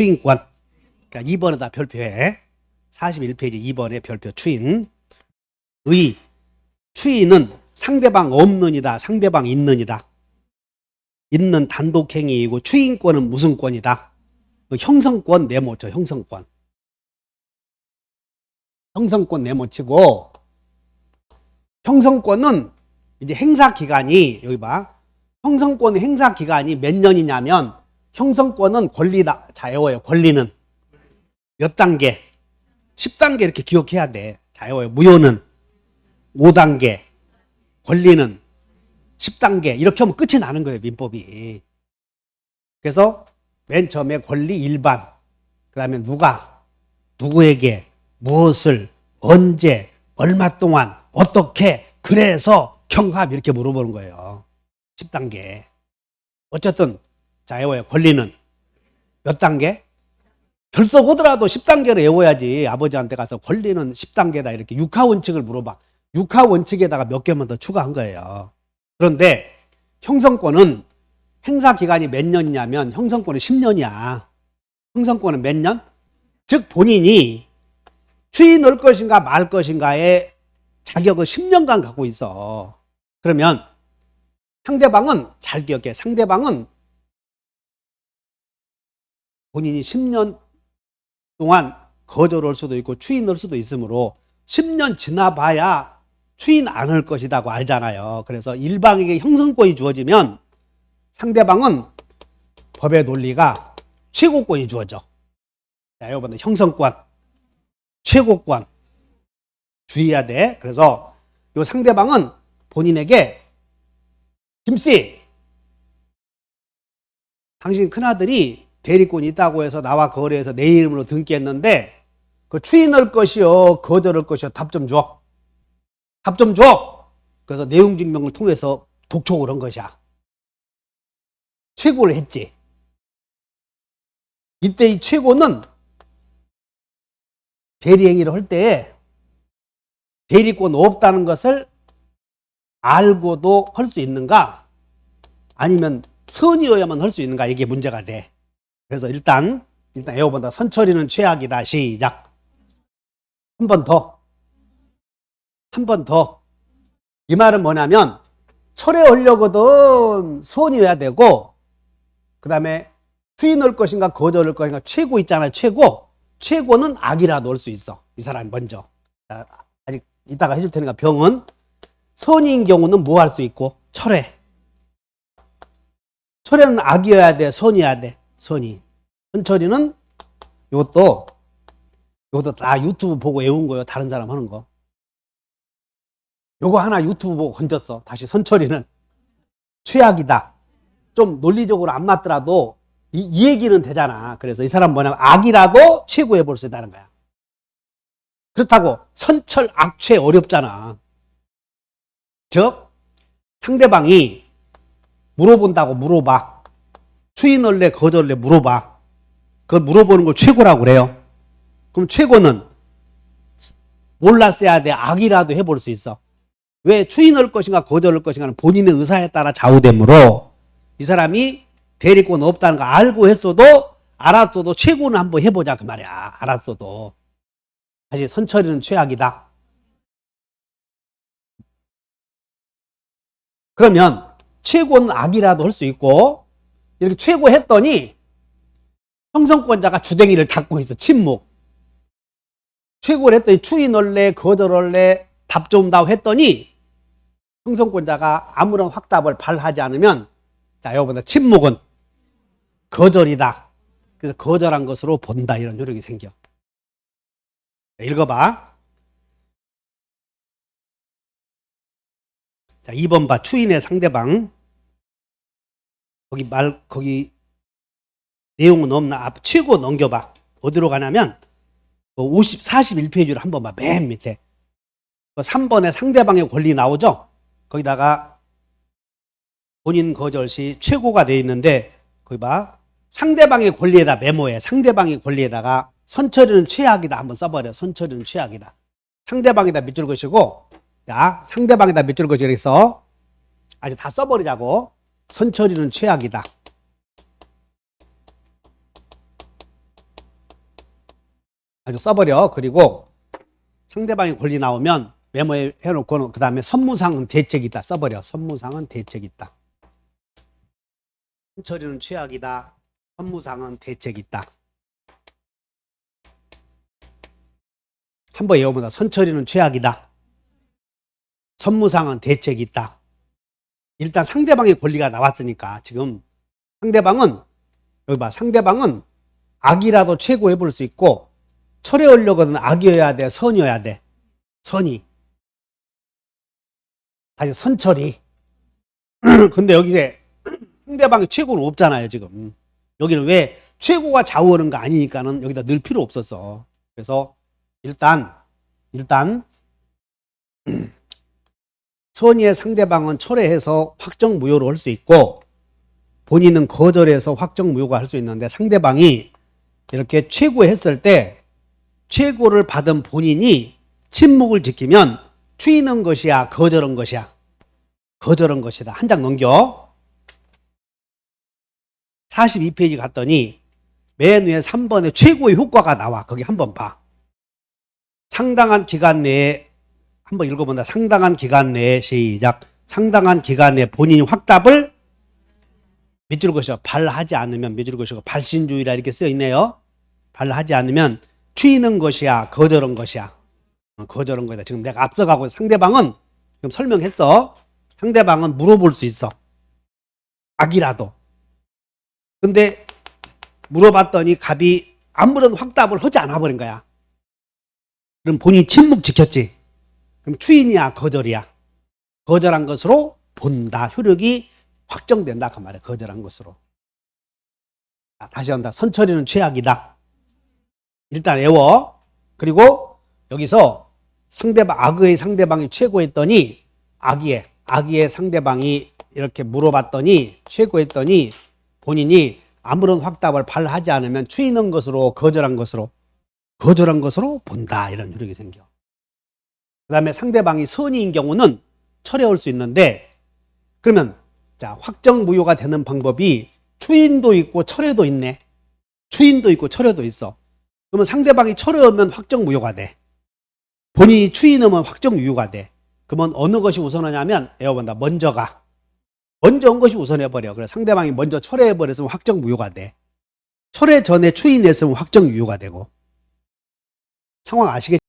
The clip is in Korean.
추인권. 그러니까 2번에다 별표해. 41페이지 2번에 별표 추인. 의. 추인은 상대방 없는이다. 상대방 있는이다. 있는 단독행위이고 추인권은 무슨 권이다. 그 형성권 네모죠. 형성권. 형성권 네모치고 형성권은 이제 행사 기간이 여기 봐. 형성권 행사 기간이 몇 년이냐면 형성권은 권리다. 자, 외워요. 권리는 몇 단계? 10단계 이렇게 기억해야 돼. 자, 외워요. 무효는 5단계. 권리는 10단계. 이렇게 하면 끝이 나는 거예요. 민법이. 그래서 맨 처음에 권리 일반. 그 다음에 누가, 누구에게, 무엇을, 언제, 얼마 동안, 어떻게, 그래서 경합 이렇게 물어보는 거예요. 10단계. 어쨌든, 자, 외워요. 권리는 몇 단계? 결석 오더라도 10단계를 외워야지 아버지한테 가서 권리는 10단계다 이렇게 육하 원칙을 물어봐. 육하 원칙에다가 몇 개만 더 추가한 거예요. 그런데 형성권은 행사 기간이 몇 년이냐면 형성권은 10년이야. 형성권은 몇 년? 즉 본인이 추위 넣을 것인가 말 것인가의 자격을 10년간 갖고 있어. 그러면 상대방은 잘 기억해. 상대방은 본인이 10년 동안 거절할 수도 있고 추인 넣을 수도 있으므로 10년 지나봐야 추인 안 할 것이라고 알잖아요. 그래서 일방에게 형성권이 주어지면 상대방은 법의 논리가 최고권이 주어져. 자, 여러분들 형성권, 최고권 주의해야 돼. 그래서 요 상대방은 본인에게 김씨, 당신 큰아들이 대리권이 있다고 해서 나와 거래해서 내 이름으로 등기했는데 그 추인할 것이요 거절할 것이요 답 좀 줘. 답 좀 줘. 그래서 내용 증명을 통해서 독촉을 한 것이야. 최고를 했지. 이때 이 최고는 대리행위를 할 때에 대리권 없다는 것을 알고도 할 수 있는가? 아니면 선이어야만 할 수 있는가? 이게 문제가 돼. 그래서 일단 일단 에어본다 선처리는 최악이다. 시작. 한 번 더. 한 번 더. 이 말은 뭐냐면 철회하려거든 선이어야 되고 그 다음에 투인할 것인가 거절할 것인가 최고 있잖아요. 최고. 최고는 악이라도 할수 있어. 이 사람이 먼저. 자, 아직 이따가 해줄 테니까 병은 선인 경우는 뭐 할 수 있고 철회. 철회는 악이어야 돼. 선이어야 돼. 선이. 선철이는 이것도 이것도 다 유튜브 보고 외운 거예요. 다른 사람 하는 거. 요거 하나 유튜브 보고 건졌어. 다시 선철이는 최악이다. 좀 논리적으로 안 맞더라도 이, 이 얘기는 되잖아. 그래서 이 사람 뭐냐면 악이라도 최고해 볼 수 있다는 거야. 그렇다고 선철 악최 어렵잖아. 즉 상대방이 물어본다고 물어봐. 추인할래 거절래 물어봐. 그걸 물어보는 걸 최고라고 그래요. 그럼 최고는 몰랐어야 돼. 악이라도 해볼 수 있어. 왜 추인할 것인가 거절할 것인가는 본인의 의사에 따라 좌우되므로 이 사람이 대리권 없다는 거 알고 했어도 알았어도 최고는 한번 해보자 그 말이야. 알았어도. 사실 선처리는 최악이다. 그러면 최고는 악이라도 할 수 있고 이렇게 최고 했더니 형성권자가 주댕이를 닫고 있어. 침묵. 최고를 했더니 추인할래 거절할래 답 좀 다고 했더니 형성권자가 아무런 확답을 발하지 않으면 자 여러분들 침묵은 거절이다. 그래서 거절한 것으로 본다 이런 요령이 생겨. 자, 읽어봐. 자 2번 봐 추인의 상대방 거기 말 거기 내용은 없나? 앞 최고 넘겨봐. 어디로 가냐면 50 41페이지로 한번 봐. 맨 밑에. 3번에 상대방의 권리 나오죠? 거기다가 본인 거절 시 최고가 돼 있는데 거기 봐. 상대방의 권리에다 메모해. 상대방의 권리에다가 선처리는 최악이다. 한번 써버려. 선처리는 최악이다. 상대방에다 밑줄 것이고 자 상대방에다 밑줄 것이 그래서 아주 다 써버리자고 선처리는 최악이다 아주 써버려. 그리고 상대방의 권리 나오면 메모에 해놓고 그 다음에 선무상은 대책이 있다. 써버려. 선무상은 대책이 있다. 처리는 최악이다. 선무상은 대책이 있다. 한번 외워보다 선처리는 최악이다. 선무상은 대책이 있다. 일단 상대방의 권리가 나왔으니까 지금 상대방은 여기 봐 상대방은 악이라도 최고해 볼 수 있고 철회하려거든 악이어야 돼 선이어야 돼. 선이. 다시 선처리 근데 여기 이제 상대방이 최고는 없잖아요 지금. 여기는 왜 최고가 좌우하는 거 아니니까는 여기다 넣을 필요 없었어 그래서 일단 일단 선의의 상대방은 철회해서 확정 무효로 할 수 있고 본인은 거절해서 확정 무효가 할 수 있는데 상대방이 이렇게 최고했을 때 최고를 받은 본인이 침묵을 지키면 추이는 것이야 거절한 것이야? 거절한 것이다. 한 장 넘겨. 42페이지 갔더니 맨 위에 3번에 최고의 효과가 나와. 거기 한번 봐. 상당한 기간 내에 한번 읽어본다. 상당한 기간 내에 시작. 상당한 기간 내에 본인이 확답을 밑줄 것이요. 발하지 않으면 밑줄 것이고 발신주의라 이렇게 쓰여 있네요. 발하지 않으면 추이는 것이야, 거절한 것이야. 어, 거절한 거다. 지금 내가 앞서가고 상대방은 지금 설명했어. 상대방은 물어볼 수 있어. 악이라도. 근데 물어봤더니 갑이 아무런 확답을 하지 않아 버린 거야. 그럼 본인이 침묵 지켰지. 그럼 추인이야 거절이야. 거절한 것으로 본다. 효력이 확정된다. 그 말이야. 거절한 것으로. 자, 다시 한다. 선처리는 최악이다. 일단 외워. 그리고 여기서 상대방 악의 상대방이 최고했더니 악의의 악의의 상대방이 이렇게 물어봤더니 최고했더니 본인이 아무런 확답을 발하지 않으면 추인한 것으로 거절한 것으로 거절한 것으로 본다 이런 효력이 생겨. 그 다음에 상대방이 선의인 경우는 철회할 수 있는데 그러면 자 확정 무효가 되는 방법이 추인도 있고 철회도 있네. 추인도 있고 철회도 있어. 그러면 상대방이 철회하면 확정 무효가 돼. 본인이 추인하면 확정 유효가 돼. 그러면 어느 것이 우선하냐면 에어본다 먼저가 먼저 온 것이 우선해버려. 그래 상대방이 먼저 철회해버렸으면 확정 무효가 돼. 철회 전에 추인했으면 확정 유효가 되고 상황 아시겠죠?